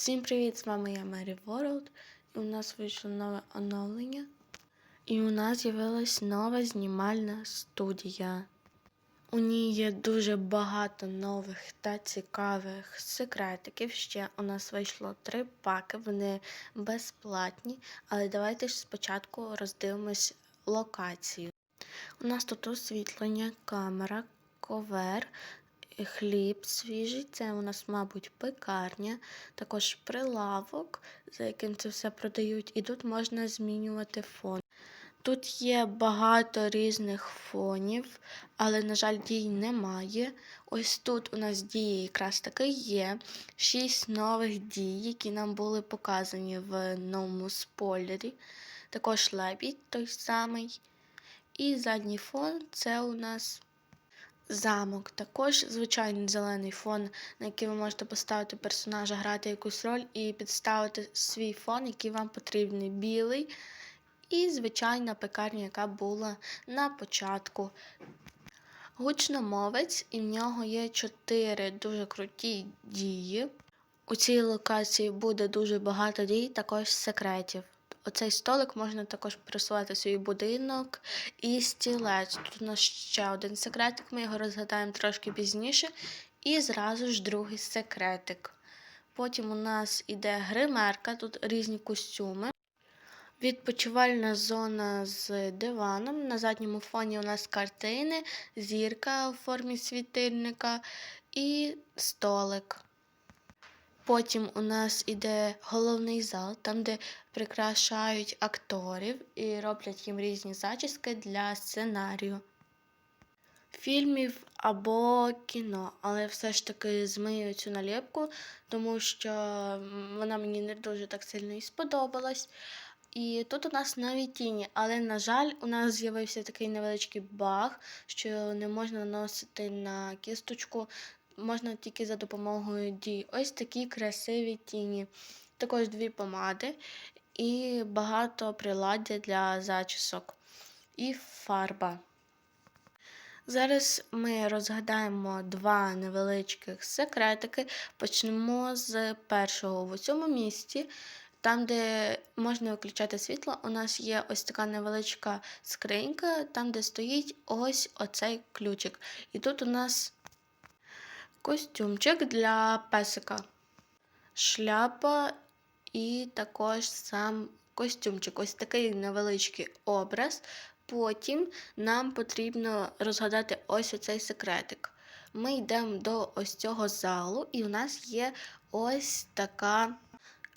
Всім привіт! З вами я Мері Ворлд. І у нас вийшло нове оновлення. І у нас з'явилась нова знімальна студія. У ній є дуже багато нових та цікавих секретиків. Ще у нас вийшло три паки, вони безплатні. Але давайте ж спочатку роздивимось локацію. У нас тут освітлення, камера, ковер, хліб свіжий. Це у нас, мабуть, пекарня, також прилавок, за яким це все продають, і тут можна змінювати фон. Тут є багато різних фонів, але, на жаль, дій немає. Ось тут у нас дії якраз таки є. Шість нових дій, які нам були показані в новому спойлері. Також лебідь той самий. І задній фон це у нас замок. Також звичайний зелений фон, на який ви можете поставити персонажа, грати якусь роль і підставити свій фон, який вам потрібний. Білий. І звичайна пекарня, яка була на початку. Гучномовець, і в нього є чотири дуже круті дії. У цій локації буде дуже багато дій, також секретів. Оцей столик можна також присувати свій будинок і стілець. Тут у нас ще один секретик, ми його розгадаємо трошки пізніше. І зразу ж другий секретик. Потім у нас іде гримерка, тут різні костюми. Відпочивальна зона з диваном. На задньому фоні у нас картини, зірка у формі світильника і столик. Потім у нас іде головний зал, там, де прикрашають акторів і роблять їм різні зачіски для сценарію. Фільмів або кіно, але все ж таки змию цю наліпку, тому що вона мені не дуже так сильно і сподобалась. І тут у нас нові тіні, але, на жаль, у нас з'явився такий невеличкий баг, що не можна наносити на кісточку, можна тільки за допомогою дій. Ось такі красиві тіні. Також дві помади і багато приладдя для зачісок і фарба. Зараз ми розгадаємо два невеличких секретики. Почнемо з першого. В цьому місці там, де можна виключати світло, у нас є ось така невеличка скринька, там, де стоїть ось оцей ключик. І тут у нас костюмчик для песика, шляпа і також сам костюмчик. Ось такий невеличкий образ. Потім нам потрібно розгадати ось оцей секретик. Ми йдемо до ось цього залу, і у нас є ось така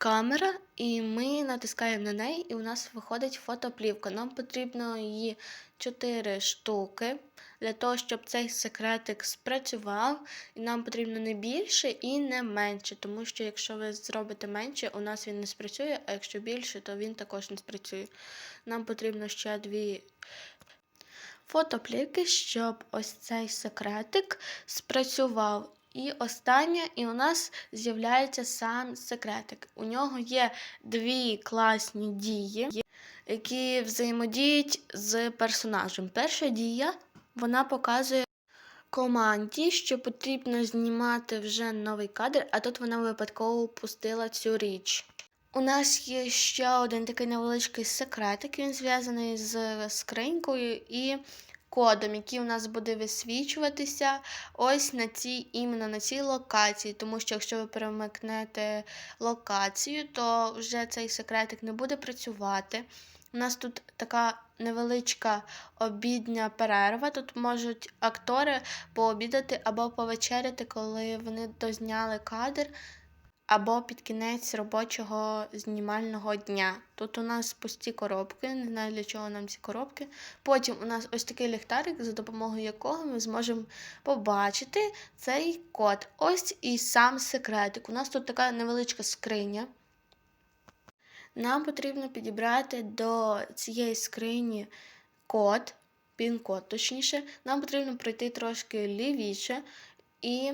камера, і ми натискаємо на неї, і у нас виходить фотоплівка. Нам потрібно її 4 штуки для того, щоб цей секретик спрацював. І нам потрібно не більше і не менше, тому що якщо ви зробите менше, у нас він не спрацює, а якщо більше, то він також не спрацює. Нам потрібно ще дві. Фотоплівки, щоб ось цей секретик спрацював. І останнє, і у нас з'являється сам секретик. У нього є дві класні дії, які взаємодіють з персонажем. Перша дія вона показує команді, що потрібно знімати вже новий кадр, а тут вона випадково пустила цю річ. У нас є ще один такий невеличкий секретик, він зв'язаний з скринькою і кодом, який у нас буде висвічуватися ось на цій іменно на цій локації. Тому що якщо ви перемикнете локацію, то вже цей секретик не буде працювати. У нас тут така невеличка обідня перерва. Тут можуть актори пообідати або повечеряти, коли вони дозняли кадр або під кінець робочого знімального дня. Тут у нас пусті коробки, не знаю для чого нам ці коробки. Потім у нас ось такий ліхтарик, за допомогою якого ми зможемо побачити цей код. Ось і сам секретик. У нас тут така невеличка скриня. Нам потрібно підібрати до цієї скрині код, пін-код, точніше, нам потрібно пройти трошки лівіше і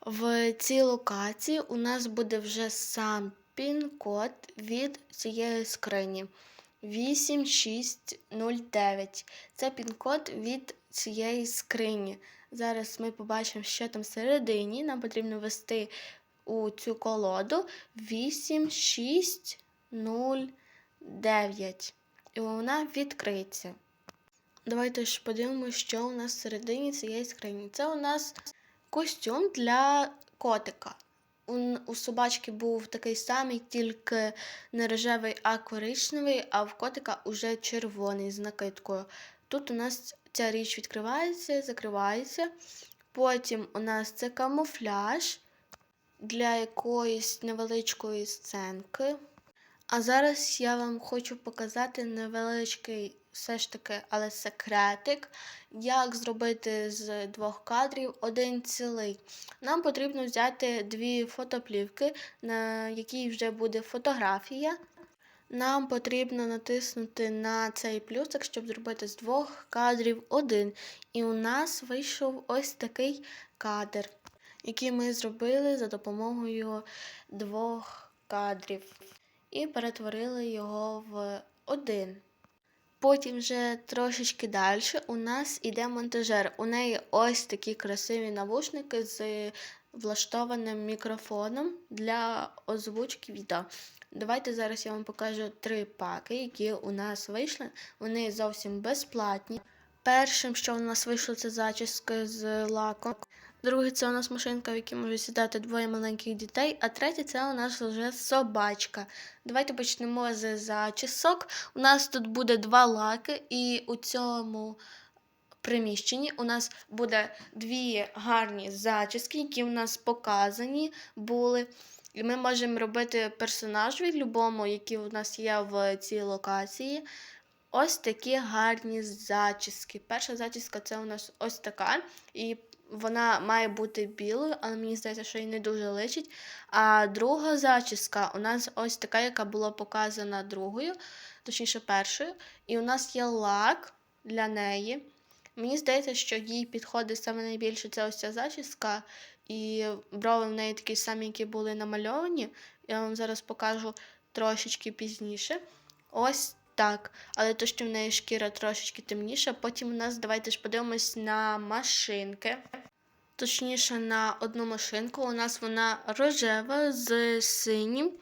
в цій локації у нас буде вже сам пін-код від цієї скрині 8609. Це пін-код від цієї скрині. Зараз ми побачимо, що там всередині. Нам потрібно ввести у цю колоду 8, 6, І вона відкриється. Давайте ж подивимося, що у нас всередині цієї скрині. Це у нас костюм для котика. У, у собачки був такий самий, тільки не рожевий, а коричневий, а в котика уже червоний з накидкою. Тут у нас ця річ відкривається, закривається. Потім у нас це камуфляж для якоїсь невеличкої сценки. А зараз я вам хочу показати невеличкий, все ж таки, але секретик, як зробити з двох кадрів один цілий. Нам потрібно взяти дві фотоплівки, на якій вже буде фотографія. Нам потрібно натиснути на цей плюсик, щоб зробити з двох кадрів один. І у нас вийшов ось такий кадр, який ми зробили за допомогою двох кадрів і перетворили його в один. Потім вже трошечки далі у нас іде монтажер. У неї ось такі красиві навушники з влаштованим мікрофоном для озвучки відео. Давайте зараз я вам покажу три паки, які у нас вийшли. Вони зовсім безплатні. Першим, що у нас вийшло, це зачіска з лаком. Друге, це у нас машинка, в якій можуть сідати двоє маленьких дітей. А третє це у нас вже собачка. Давайте почнемо з зачісок. У нас тут буде два лаки, і у цьому приміщенні у нас буде дві гарні зачіски, які у нас показані були. І ми можемо робити персонажів любому, який у нас є в цій локації. Ось такі гарні зачіски. Перша зачіска це у нас ось така. І вона має бути білою, але мені здається, що їй не дуже личить. А друга зачіска у нас ось така, яка була показана другою, точніше першою. І у нас є лак для неї. Мені здається, що їй підходить саме найбільше ця ось ця зачіска, і брови в неї такі самі, які були намальовані. Я вам зараз покажу трошечки пізніше. Ось так. Але то, що в неї шкіра трошечки темніша. Потім у нас давайте ж подивимось на машинки. Точніше, на одну машинку. У нас вона рожева з синім.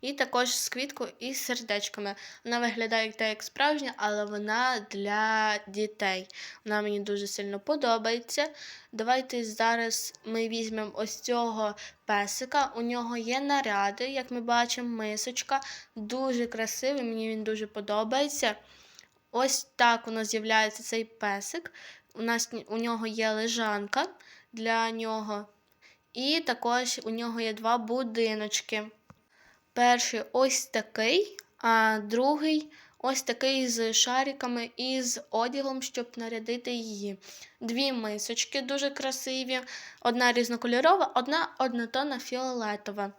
І також з квіткою і сердечками. Вона виглядає так, як справжня, але вона для дітей. Вона мені дуже сильно подобається. Давайте зараз ми візьмемо ось цього песика. У нього є наряди, як ми бачимо, мисочка. Дуже красивий, мені він дуже подобається. Ось так у нас з'являється цей песик. У нас у нього є лежанка для нього. І також у нього є два будиночки. Перший ось такий, а другий ось такий з шариками і з одягом, щоб нарядити її. Дві мисочки дуже красиві, одна різнокольорова, одна однотонна фіолетова.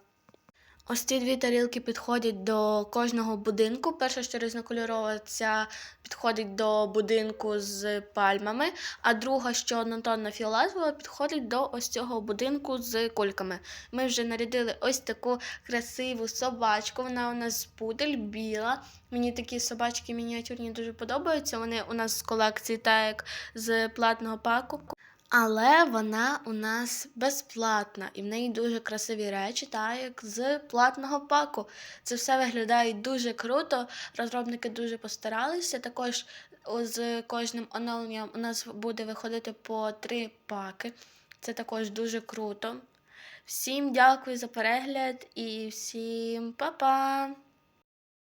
Ось ці дві тарілки підходять до кожного будинку. Перша, що різнокольорова, ця підходить до будинку з пальмами, а друга, що однотонна фіолетова, підходить до ось цього будинку з кульками. Ми вже нарядили ось таку красиву собачку. Вона у нас пудель біла. Мені такі собачки мініатюрні дуже подобаються. Вони у нас з колекції, так як з платного паку. Але вона у нас безплатна і в неї дуже красиві речі, так як з платного паку. Це все виглядає дуже круто. Розробники дуже постаралися. Також з кожним оновленням у нас буде виходити по три паки. Це також дуже круто. Всім дякую за перегляд і всім па-па!